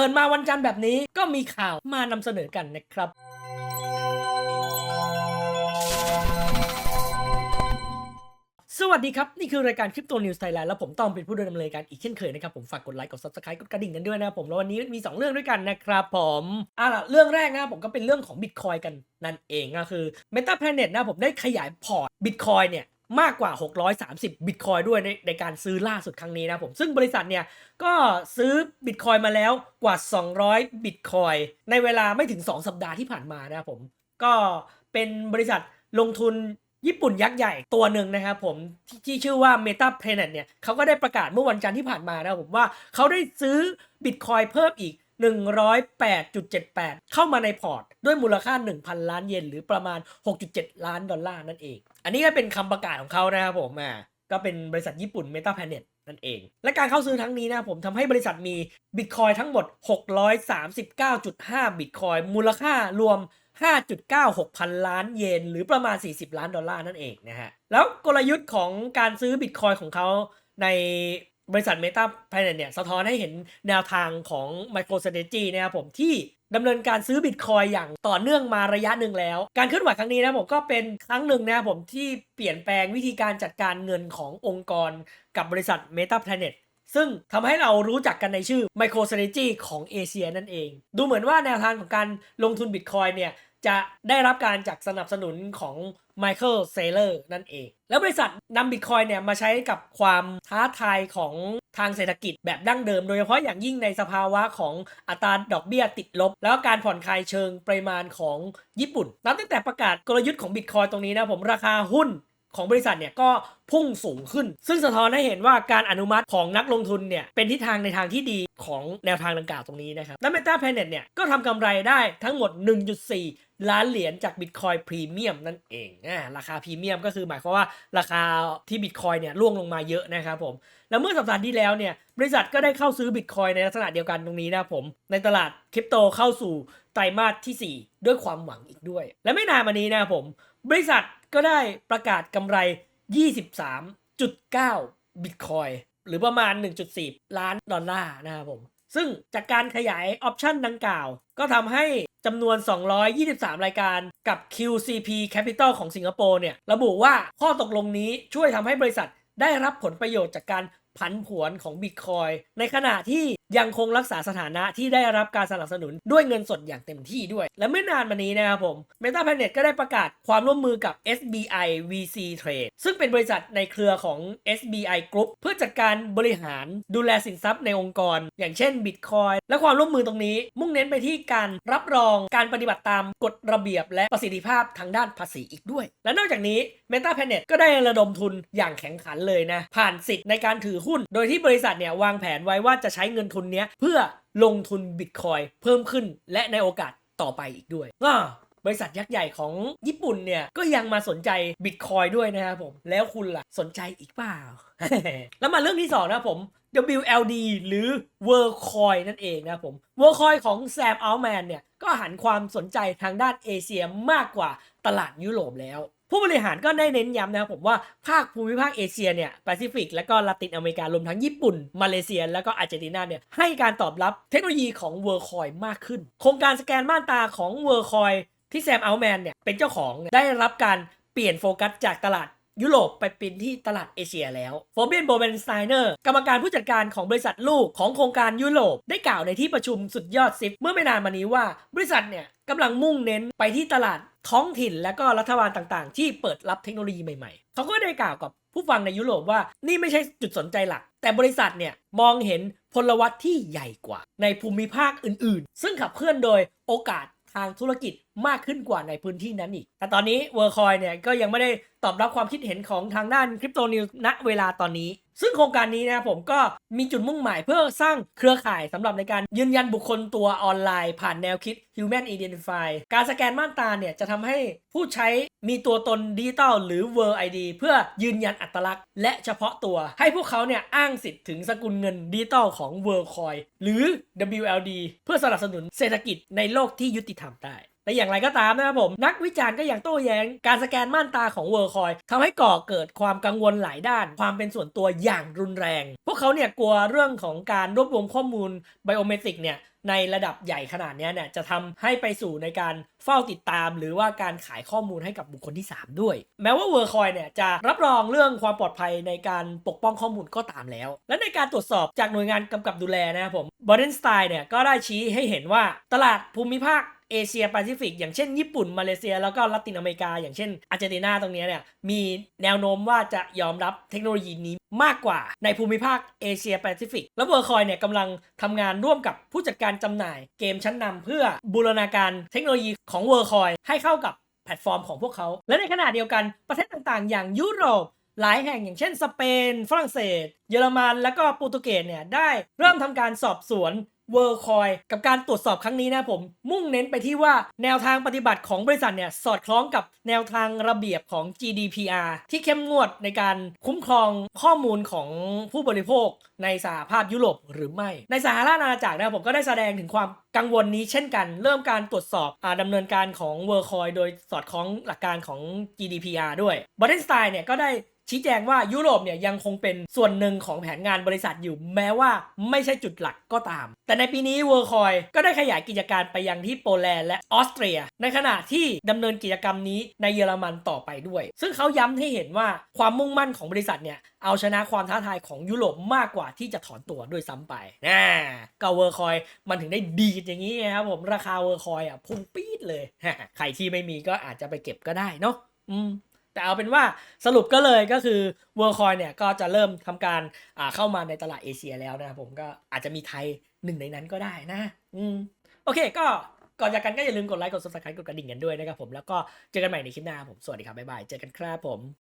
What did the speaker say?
เปิดมาวันจันทร์แบบนี้ก็มีข่าวมานำเสนอกันนะครับ สวัสดีครับ นี่คือรายการคริปโตนิวส์ไทยแลนด์แล้วผมต้องเป็นผู้ดำเนินรายการอีกเช่นเคยนะครับ ผมฝากกดไลค์กด subscribe กดกระดิ่งกันด้วยนะครับผม แล้ววันนี้มี 2 เรื่องด้วยกันนะครับผมอะล่ะเรื่องแรกนะผมก็เป็นเรื่องของ Bitcoin กันนั่นเองก็คือ Meta Planet นะผมได้ขยายพอร์ต Bitcoin เนี่ย มากกว่า 630 Bitcoin ด้วยในในการซื้อล่าสุดครั้งนี้นะผม ซึ่งบริษัทเนี่ย ก็ซื้อ Bitcoin มาแล้วกว่า 200 Bitcoin ในเวลาไม่ถึง 2 สัปดาห์ที่ผ่านมานะผม ก็เป็นบริษัทลงทุนญี่ปุ่นยักษ์ใหญ่ตัวหนึ่งนะครับผมที่ที่ชื่อว่า Meta Planet เนี่ยเขาก็ได้ประกาศเมื่อวันจันทร์ที่ผ่านมานะผมว่าเขาได้ซื้อ Bitcoin เพิ่มอีก 108.78 เข้ามาในพอร์ต ด้วยมูลค่า 1,000 ล้านเยนหรือประมาณ 6.7 ล้านดอลลาร์นั่นเอง อันนี้ก็เป็นคำประกาศของเขานะครับผมอ่าก็เป็นบริษัทญี่ปุ่น Meta Planet นั่นเอง และการเข้าซื้อทั้งนี้นะผมทำให้บริษัทมี Bitcoin ทั้งหมด 639.5 Bitcoin มูลค่ารวม 5.96 พันล้านเยน หรือประมาณ 40 ล้านดอลลาร์นั่นเองนะฮะ แล้วกลยุทธ์ของการซื้อ Bitcoin ของเขาใน บริษัท Meta Planet เนี่ยสะท้อนให้เห็นแนวทางของ MicroStrategy นะครับผมที่ดำเนินการซื้อ Bitcoin อย่างต่อเนื่องมาระยะหนึ่งแล้ว การเคลื่อนไหวครั้งนี้นะผมก็เป็นครั้งหนึ่งนะครับผมที่เปลี่ยนแปลงวิธีการจัดการเงินขององค์กรกับบริษัท Meta Planet ซึ่งทำให้เรารู้จักกันในชื่อ MicroStrategy ของเอเชียนั่นเอง ดูเหมือนว่าแนวทางของการลงทุน Bitcoin เนี่ย จะได้รับการจากสนับสนุนของ Michael Saylor นั่นเอง แล้วบริษัทนำ Bitcoin เนี่ยมาใช้กับความท้าทายของทางเศรษฐกิจแบบดั้งเดิม โดยเฉพาะอย่างยิ่งในสภาวะของอัตราดอกเบี้ยติดลบ แล้วก็การผ่อนคลายเชิงปริมาณของญี่ปุ่น นับตั้งแต่ประกาศกลยุทธ์ของ Bitcoin ตรงนี้นะผมราคาหุ้นของบริษัทเนี่ยก็ พุ่งสูงขึ้น ซึ่งสะท้อนให้เห็นว่าการอนุมัติของนักลงทุนเนี่ยเป็นทิศทางในทางที่ดีของแนวทางดังกล่าวตรงนี้นะครับ และ Meta Planet เนี่ยก็ทำกำไรได้ทั้งหมด 1.4 ล้านเหรียญจาก Bitcoin Premium นั่นเองอ่าราคาพรีเมียมก็คือหมายความว่าราคาที่ Bitcoin เนี่ยร่วงลงมาเยอะนะครับผม แล้วเมื่อสัปดาห์ที่แล้วเนี่ยบริษัทก็ได้เข้าซื้อ Bitcoin ในลักษณะเดียวกันตรงนี้นะครับผม ในตลาดคริปโตเข้าสู่ไตรมาสที่ 4 ด้วยความหวังอีกด้วย และไม่นานมานี้นะครับผม บริษัทก็ได้ประกาศกำไร 23.9 บิตคอยหรือประมาณ 1.4 ล้านดอลลาร์นะครับผม ซึ่งจากการขยายออปชันดังกล่าว ก็ทำให้จำนวน 223 รายการกับ QCP Capital ของสิงคโปร์เนี่ย ระบุว่าข้อตกลงนี้ช่วยทำให้บริษัทได้รับผลประโยชน์จากการผันผวนของ Bitcoin ในขณะที่ ยังคงรักษาสถานะที่ได้รับการสนับสนุนด้วยเงินสดอย่างเต็มที่ด้วย และไม่นานมานี้นะครับผม Meta Planet ก็ได้ประกาศความร่วมมือกับ SBI VC Trade ซึ่งเป็นบริษัทในเครือของ SBI Group เพื่อจัดการบริหารดูแลสินทรัพย์ในองค์กร อย่างเช่น Bitcoin และความร่วมมือตรงนี้ มุ่งเน้นไปที่การรับรองการปฏิบัติตามกฎระเบียบ และประสิทธิภาพทางด้านภาษีอีกด้วย และนอกจากนี้ Meta Planet ก็ได้ระดมทุนอย่างแข็งขันเลยนะผ่านสิทธิ์ในการถือหุ้น โดยที่บริษัทเนี่ยวางแผนไว้ว่าจะใช้เงินทุนเนี้ยเพื่อลงทุน Bitcoin เพิ่มขึ้น และในโอกาสต่อไปอีกด้วยอ่าบริษัทยักษ์ใหญ่ของญี่ปุ่นเนี่ย ก็ยังมาสนใจ Bitcoin ด้วยนะครับผม แล้วคุณล่ะ สนใจอีกเปล่า แล้วมาเรื่องที่ 2 นะผม WLD หรือ Worldcoin นั่นเองนะผม Worldcoin ของ Sam Altman เนี่ย ก็หันความสนใจทางด้านเอเชียมากกว่าตลาดยุโรปแล้ว ผู้บริหารก็ได้เน้นย้ำนะครับผมว่าภาคภูมิภาคเอเชียเนี่ยแปซิฟิกและก็ลาตินอเมริการวมทั้งญี่ปุ่น มาเลเซีย และก็อาร์เจนตินาเนี่ยให้การตอบรับเทคโนโลยีของ Worldcoin มากขึ้น โครงการสแกนม่านตาของ Worldcoin ที่แซมอัลแมนเนี่ยเป็นเจ้าของเนี่ยได้รับการเปลี่ยนโฟกัสจากตลาดยุโรปไปเป็นที่ตลาดเอเชียแล้วโฟเบียนโบเบนสไตเนอร์กรรมการผู้จัดการของบริษัทลูกของโครงการยุโรปได้กล่าวในที่ประชุมสุดยอดซิฟเมื่อไม่นานมานี้ว่าบริษัทเนี่ยกำลังมุ่งเน้นไปที่ตลาด ท้องถิ่นและก็รัฐบาลต่างๆ ที่เปิดรับเทคโนโลยีใหม่ๆ เขาก็ได้กล่าวกับผู้ฟังในยุโรปว่านี่ไม่ใช่จุดสนใจหลัก แต่บริษัทเนี่ยมองเห็นพลวัตที่ใหญ่กว่า ในภูมิภาคอื่นๆ ซึ่งขับเคลื่อนโดยโอกาสทางธุรกิจมากขึ้นกว่าในพื้นที่นั้นอีก แต่ตอนนี้เวอร์คอยเนี่ยก็ยังไม่ได้ตอบรับความคิดเห็นของทางด้านคริปโตนิวณเวลาตอนนี้ ซึ่งโครงการนี้นะครับผมก็มีจุดมุ่งหมายเพื่อสร้างเครือข่ายสำหรับในการยืนยันบุคคลตัวออนไลน์ ผ่านแนวคิด Human Identify การสแกนม่านตาเนี่ยจะทำให้ผู้ใช้มีตัวตนดิจิตอลหรือ World ID เพื่อยืนยันอัตลักษณ์ และเฉพาะตัว ให้พวกเขาเนี่ยอ้างสิทธิ์ถึงสกุลเงินดิจิตอลของ Worldcoin หรือ WLD เพื่อสนับสนุนเศรษฐกิจในโลกที่ยุติธรรมได้ แต่อย่างไรก็ตามนะครับผม นักวิจารณ์ก็ยังโต้แย้ง การสแกนม่านตาของเวอร์คอยทำให้ก่อเกิดความกังวลหลายด้าน ความเป็นส่วนตัวอย่างรุนแรง พวกเขาเนี่ยกลัวเรื่องของการรวบรวมข้อมูลไบโอเมตริกเนี่ยในระดับใหญ่ขนาดนี้เนี่ยจะทำให้ไปสู่ในการเฝ้าติดตาม หรือว่าการขายข้อมูลให้กับบุคคลที่ 3 ด้วย แม้ว่าเวอร์คอยเนี่ยจะรับรองเรื่องความปลอดภัยในการปกป้องข้อมูลก็ตามแล้ว และในการตรวจสอบจากหน่วยงานกำกับดูแลนะครับผมบอร์เดนสไตน์เนี่ยก็ได้ชี้ให้เห็นว่าตลาดภูมิภาค เอเชียแปซิฟิกอย่างเช่นญี่ปุ่นมาเลเซีย แล้วก็ละตินอเมริกา อย่างเช่นอาร์เจนตินาตรงนี้เนี่ยมีแนวโน้มว่าจะยอมรับเทคโนโลยีนี้มากกว่าในภูมิภาคเอเชียแปซิฟิกแล้วเวอร์คอยเนี่ยกำลังทำงานร่วมกับผู้จัดการจำหน่ายเกมชั้นนำเพื่อบูรณาการเทคโนโลยีของเวอร์คอยให้เข้ากับแพลตฟอร์มของพวกเขา และในขณะเดียวกันประเทศต่างๆ อย่างยุโรปหลายแห่งอย่างเช่นสเปน ฝรั่งเศส เยอรมัน แล้วก็โปรตุเกสเนี่ยได้เริ่มทำการสอบสวน เวอร์คอยกับการตรวจสอบครั้งนี้นะผม มุ่งเน้นไปที่ว่าแนวทางปฏิบัติของบริษัทเนี่ยสอดคล้องกับแนวทางระเบียบของ GDPR ที่เข้มงวดในการคุ้มครองข้อมูลของผู้บริโภคในสหภาพยุโรปหรือไม่ ในสหราชอาณาจักรนะผมก็ได้แสดงถึงความกังวลนี้เช่นกัน เริ่มการตรวจสอบอาดำเนินการของเวอร์คอยโดยสอดคล้องหลักการของ GDPR ด้วยบ o เ d นสไตน์เนี่ยก็ได้ ชี้แจงว่ายุโรปเนี่ยยังคงเป็นส่วนหนึ่งของแผนงานบริษัทอยู่แม้ว่าไม่ใช่จุดหลักก็ตาม แต่ในปีนี้เวอร์คอยก็ได้ขยายกิจการไปยังที่โปแลนด์และออสเตรีย ในขณะที่ดำเนินกิจกรรมนี้ในเยอรมันต่อไปด้วย ซึ่งเขาย้ำให้เห็นว่าความมุ่งมั่นของบริษัทเนี่ยเอาชนะความท้าทายของยุโรปมากกว่าที่จะถอนตัวด้วยซ้ำไปนะก็เวอร์คอยมันถึงได้ดีอย่างนี้ไงครับผมราคาเวอร์คอยอะพุ่งปี๊ดเลย ใครที่ไม่มีก็อาจจะไปเก็บก็ได้เนาะอืม แต่เอาเป็นว่าสรุปก็เลยก็คือ w o r l d c o i เนี่ยก็จะเริ่มทำการอ่าเข้ามาในตลาดเอเชียแล้วนะครับผมก็อาจจะมีไทยหนึ่งในนั้นก็ได้นะ อืมโอเคก็ก่อนจากกันก็อย่าลืมกดไลค์กด subscribe กดกระดิ่งกันด้วยนะครับผมแล้วก็เจอกันใหม่ในคลิปหน้าผมสวัสดีครับบ๊ายบายเจอกันครับผม